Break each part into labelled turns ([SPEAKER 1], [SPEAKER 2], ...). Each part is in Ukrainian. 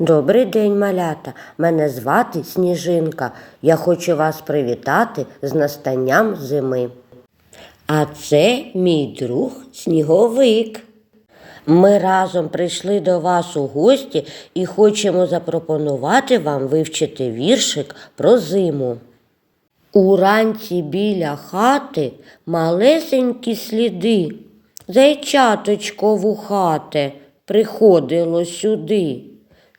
[SPEAKER 1] Добрий день, малята. Мене звати Сніжинка. Я хочу вас привітати з настанням зими. А це мій друг Сніговик. Ми разом прийшли до вас у гості і хочемо запропонувати вам вивчити віршик про зиму. Уранці біля хати малесенькі сліди. Зайчаточко вухате приходило сюди.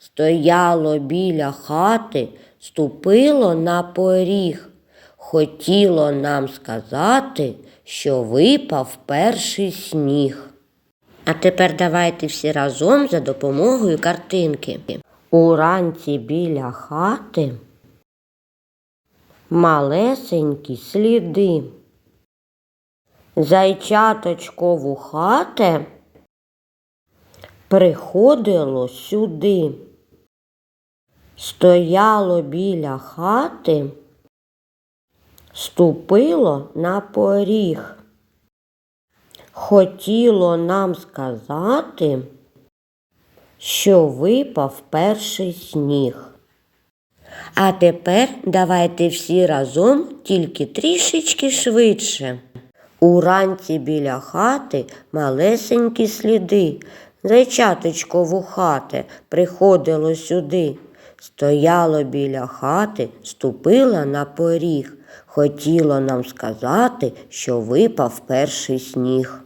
[SPEAKER 1] Стояло біля хати, ступило на поріг. Хотіло нам сказати, що випав перший сніг. А тепер давайте всі разом за допомогою картинки. Уранці біля хати малесенькі сліди. Зайчаточко вухате приходило сюди. Стояло біля хати, ступило на поріг. Хотіло нам сказати, що випав перший сніг. А тепер давайте всі разом тільки трішечки швидше. Уранці біля хати малесенькі сліди. Зайчаточко вухате приходило сюди. Стояло біля хати, ступило на поріг. Хотіло нам сказати, що випав перший сніг.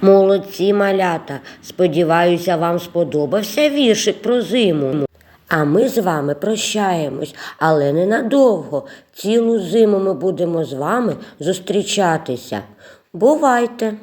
[SPEAKER 1] Молодці малята, сподіваюся, вам сподобався віршик про зиму. А ми з вами прощаємось, але ненадовго. Цілу зиму ми будемо з вами зустрічатися. Бувайте!